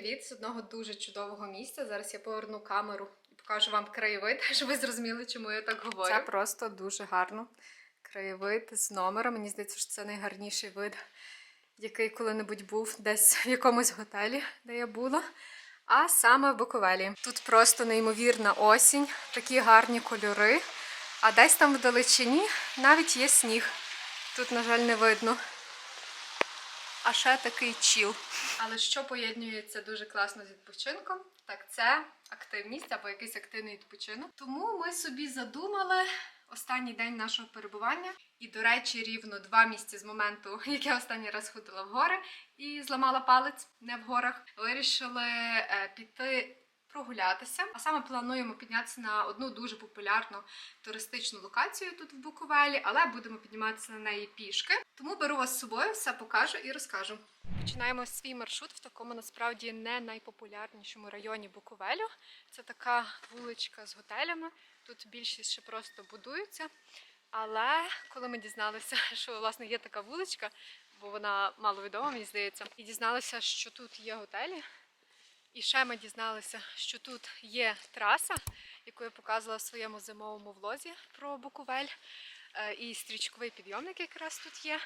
привіт з одного дуже чудового місця. Зараз я поверну камеру і покажу вам краєвид, щоб ви зрозуміли, чому я так говорю. Це просто дуже гарно. Краєвид з номера. Мені здається, що це найгарніший вид, який коли-небудь був десь в якомусь готелі, де я була. А саме в Буковелі. Тут просто неймовірна осінь, такі гарні кольори. А десь там в далечині навіть є сніг. Тут, на жаль, не видно. А ще такий чіл. Але що поєднується дуже класно з відпочинком, так це активність або якийсь активний відпочинок. Тому ми собі задумали останній день нашого перебування. І, до речі, рівно два місяці з моменту, як я останній раз ходила в гори і зламала палець не в горах. Вирішили е, піти. Прогулятися, а саме плануємо піднятися на одну дуже популярну туристичну локацію тут в Буковелі, але будемо підніматися на неї пішки. Тому беру вас з собою, все покажу і розкажу. Починаємо свій маршрут в такому насправді не найпопулярнішому районі Буковелю. Це така вуличка з готелями. Тут більшість ще просто будуються. Але коли ми дізналися, що власне є така вуличка, бо вона маловідома, мені здається, і дізналися, що тут є готелі. І ще ми дізналися, що тут є траса, яку я показувала в своєму зимовому влозі про Буковель, і стрічковий підйомник якраз тут є.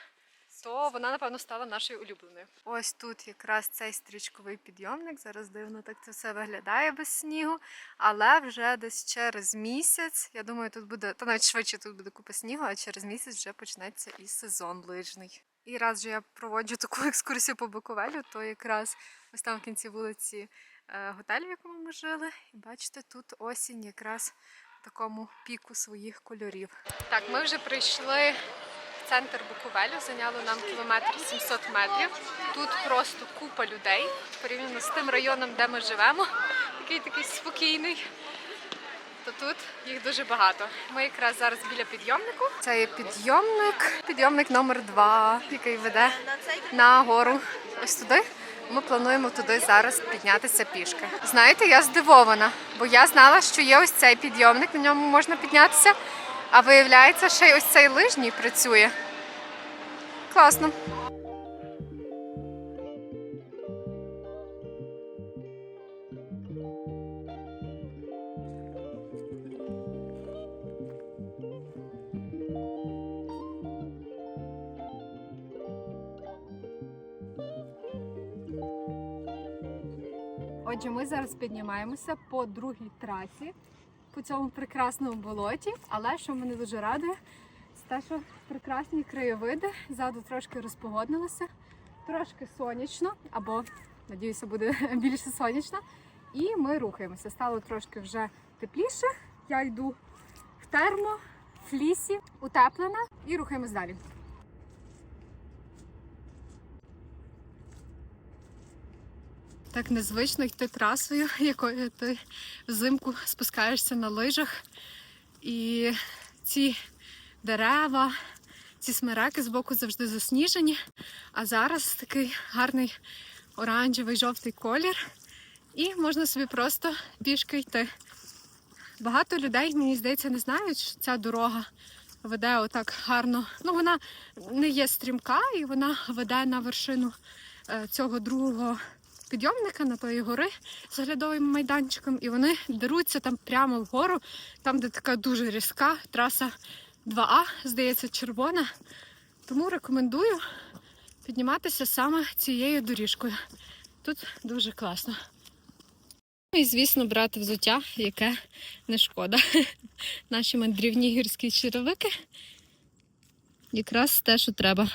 То вона, напевно, стала нашою улюбленою. Ось тут якраз цей стрічковий підйомник. Зараз дивно так це все виглядає без снігу. Але вже десь через місяць, я думаю, тут буде, та навіть швидше тут буде купа снігу, а через місяць вже почнеться і сезон лижний. І раз же я проводжу таку екскурсію по Буковелю, то якраз ось там в кінці вулиці е, готель, в якому ми жили. І бачите, тут осінь якраз такому піку своїх кольорів. Так, ми вже прийшли в центр Буковелю, зайняло нам кілометр 700 метрів. Тут просто купа людей порівняно з тим районом, де ми живемо, який такий спокійний. То тут їх дуже багато. Ми якраз зараз біля підйомнику. Це є підйомник, підйомник номер 2 який веде на гору. Ось туди. Ми плануємо туди зараз піднятися пішки. Знаєте, я здивована, бо я знала, що є ось цей підйомник, на ньому можна піднятися. А виявляється, ще й ось цей лижній працює. Класно. Ми зараз піднімаємося по другій трасі по цьому прекрасному болоті. Але що мене дуже радує, це те, що прекрасні краєвиди. Ззаду трошки розпогоднилося, трошки сонячно, або, надіюся, буде більше сонячно. І ми рухаємося. Стало трошки вже тепліше. Я йду в термо, в лісі, утеплена, і рухаємось далі. Так незвично йти трасою, якою ти взимку спускаєшся на лижах. І ці дерева, ці смереки збоку завжди засніжені. А зараз такий гарний оранжевий жовтий колір. І можна собі просто пішки йти. Багато людей, мені здається, не знають, що ця дорога веде отак гарно. Ну, вона не є стрімка, і вона веде на вершину е, цього другого підйомника на тої гори з оглядовим майданчиком, і вони деруться там прямо вгору, там, де така дуже різка траса 2А, здається, червона. Тому рекомендую підніматися саме цією доріжкою. Тут дуже класно. Ну І, звісно, брати взуття, яке не шкода. Наші мандрівні гірські черевики якраз те, що треба.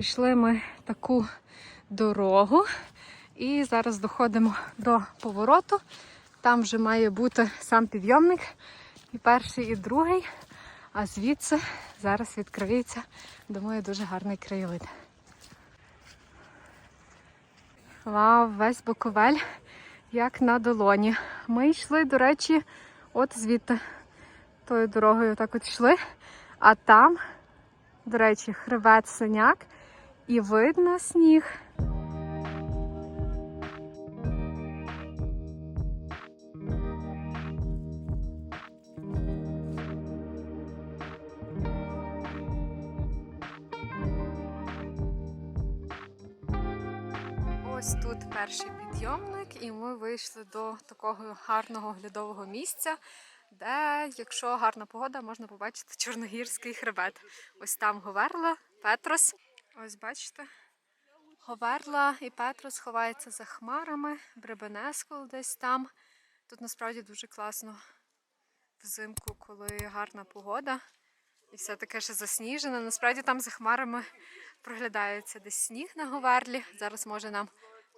Пішли ми таку дорогу і зараз доходимо до повороту. Там вже має бути сам підйомник, і перший, і другий. А звідси зараз відкриється, думаю, дуже гарний краєвид. Вау, весь Буковель як на долоні. Ми йшли, до речі, от звідти тою дорогою так от йшли. А там, до речі, хребет синяк і видно сніг. Ось тут перший підйомник, і ми вийшли до такого гарного глядового місця, де, якщо гарна погода, можна побачити чорногірський хребет. Ось там Говерла, Петрос. Ось бачите. Говерла і Петрос ховаються за хмарами, Бребенескул десь там. Тут насправді дуже класно взимку, коли гарна погода. І все таке ще засніжене. Насправді там за хмарами проглядається десь сніг на Говерлі. Зараз може нам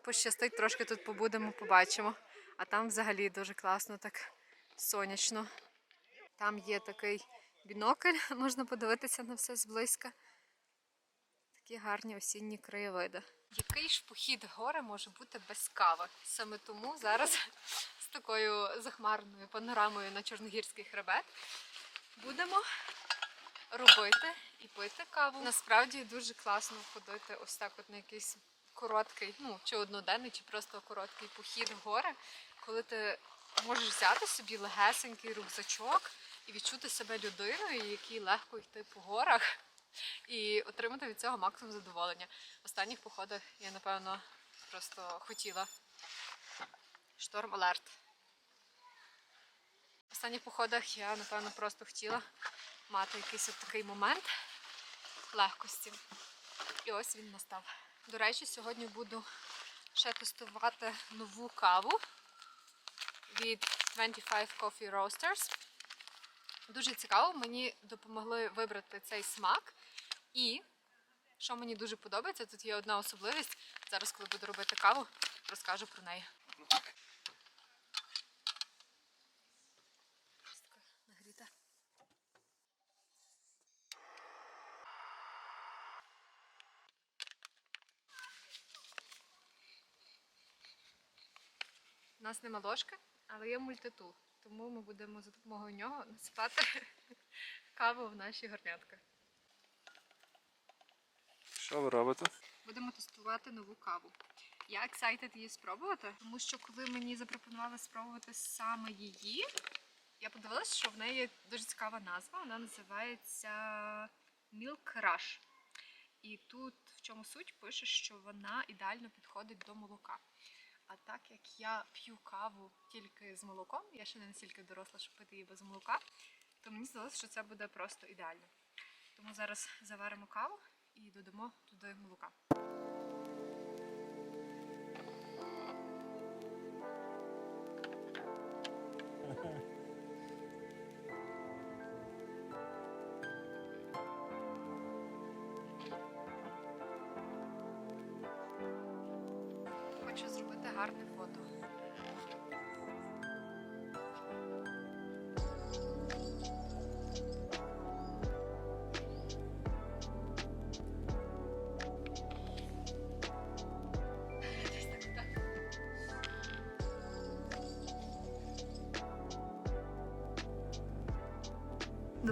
пощастить, трошки тут побудемо, побачимо. А там взагалі дуже класно, так сонячно. Там є такий бінокль, можна подивитися на все зблизька. Такі гарні осінні краєвиди. Який ж похід гори може бути без кави? Саме тому зараз з такою захмарною панорамою на Чорногірський хребет будемо робити і пити каву. Насправді дуже класно ходити ось так, от на якийсь короткий, ну чи одноденний, чи просто короткий похід в гори, коли ти можеш взяти собі легесенький рюкзачок і відчути себе людиною, якій легко йти по горах, і отримати від цього максимум задоволення. В останніх походах я, напевно, просто хотіла шторм алерт. В останніх походах я, напевно, просто хотіла мати якийсь от такий момент легкості. І ось він настав. До речі, сьогодні буду ще тестувати нову каву від 25 Coffee Roasters. Дуже цікаво, мені допомогли вибрати цей смак. І, що мені дуже подобається, тут є одна особливість. Зараз, коли буду робити каву, розкажу про неї. У нас нема ложки, але є мультитул. Тому ми будемо за допомогою нього насипати каву в наші горнятка. Що ви робите? Будемо тестувати нову каву. Я excited її спробувати, тому що коли мені запропонували спробувати саме її, я подивилася, що в неї дуже цікава назва. Вона називається Milk Rush. І тут в чому суть пише, що вона ідеально підходить до молока. А так як я п'ю каву тільки з молоком, я ще не настільки доросла, щоб пити її без молока, то мені здалося, що це буде просто ідеально. Тому зараз заваримо каву і додамо туди молока.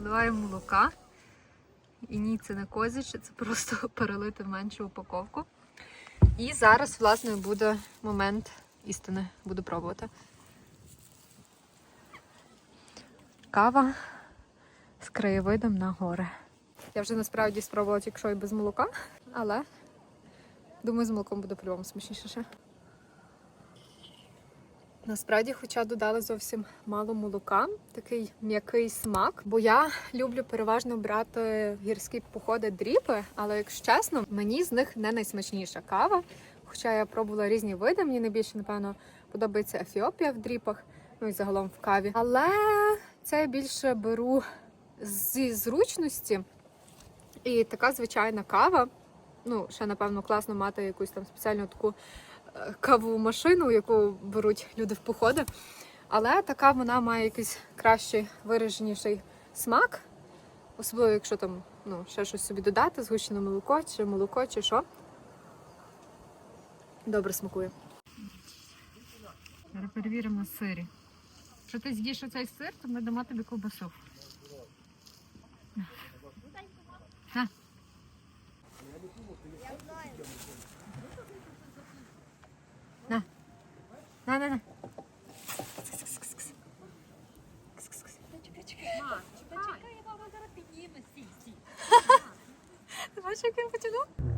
Доливаємо молока. І ні, це не козяче, це просто перелити в меншу упаковку. І зараз, власне, буде момент істини. Буду пробувати. Кава з краєвидом на гори. Я вже насправді спробувала тільки що і без молока, але думаю, з молоком буде по-любому смачніше ще. Насправді, хоча додали зовсім мало молока, такий м'який смак. Бо я люблю переважно брати гірські походи дріпи, але якщо чесно, мені з них не найсмачніша кава. Хоча я пробувала різні види, мені найбільше, напевно, подобається Ефіопія в дріпах, ну і загалом в каві. Але це я більше беру зі зручності. І така звичайна кава. Ну, ще, напевно, класно мати якусь там спеціальну таку кавову машину, яку беруть люди в походи. Але така вона має якийсь кращий вираженіший смак. Особливо, якщо там ну, ще щось собі додати, згущене молоко, чи молоко, чи що. Добре смакує. Зараз перевіримо сирі. Якщо ти з'їш оцей сир, то ми дамо тобі ковбасу. На. На, на, на. Ти бачиш, як він потягнув?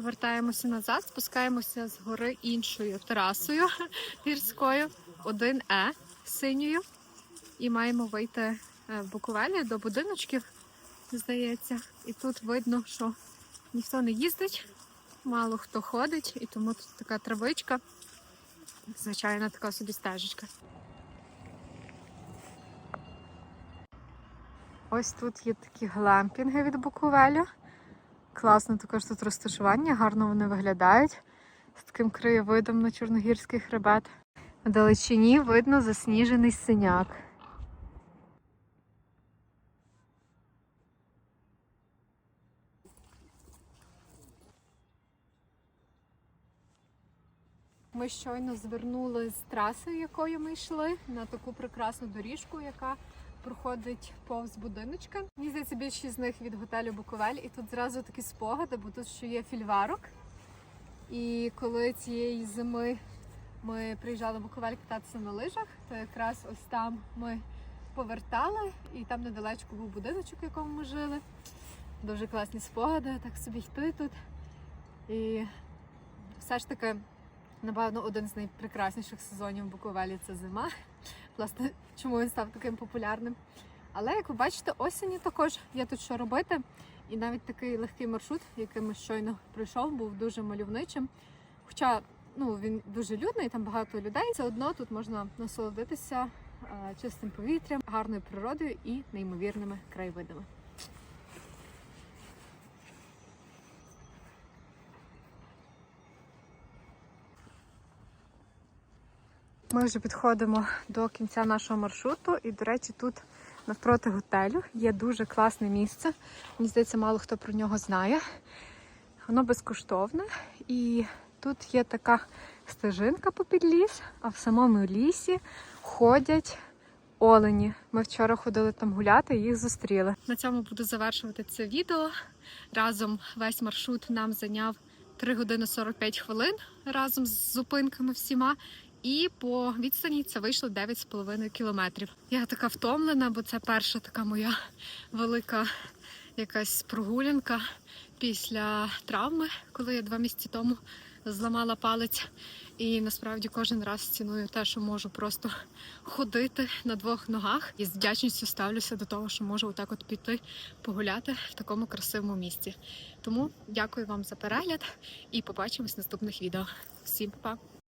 Повертаємося назад, спускаємося з гори іншою терасою гірською, 1Е синьою. І маємо вийти е, в Буковелі до будиночків, здається. І тут видно, що ніхто не їздить, мало хто ходить, і тому тут така травичка, звичайна така собі стежечка. Ось тут є такі глемпінги від Буковелю. Класно також тут розташування, гарно вони виглядають з таким краєвидом на Чорногірський хребет. В далечині видно засніжений синяк. Ми щойно звернули з траси, якою ми йшли, на таку прекрасну доріжку, яка проходить повз будиночка. Мені здається, більшість з них від готелю Буковель. І тут зразу такі спогади, бо тут ще є фільварок. І коли цієї зими ми приїжджали в Буковель кататися на лижах, то якраз ось там ми повертали, і там недалечко був будиночок, в якому ми жили. Дуже класні спогади, так собі йти тут. І все ж таки, напевно, один з найпрекрасніших сезонів в Буковелі це зима. Власне, чому він став таким популярним. Але як ви бачите, осені також є тут що робити. І навіть такий легкий маршрут, який ми щойно пройшов, був дуже мальовничим. Хоча ну, він дуже людний, там багато людей. Все одно тут можна насолодитися е, чистим повітрям, гарною природою і неймовірними краєвидами. Ми вже підходимо до кінця нашого маршруту, і, до речі, тут навпроти готелю є дуже класне місце. Мені здається, мало хто про нього знає. Воно безкоштовне, і тут є така стежинка попід ліс, а в самому лісі ходять олені. Ми вчора ходили там гуляти і їх зустріли. На цьому буду завершувати це відео. Разом весь маршрут нам зайняв 3 години 45 хвилин разом з зупинками всіма. І по відстані це вийшло 9,5 кілометрів. Я така втомлена, бо це перша така моя велика якась прогулянка після травми, коли я два місяці тому зламала палець. І насправді кожен раз ціную те, що можу просто ходити на двох ногах. І з вдячністю ставлюся до того, що можу отак от піти погуляти в такому красивому місці. Тому дякую вам за перегляд і побачимось в наступних відео. Всім па-па!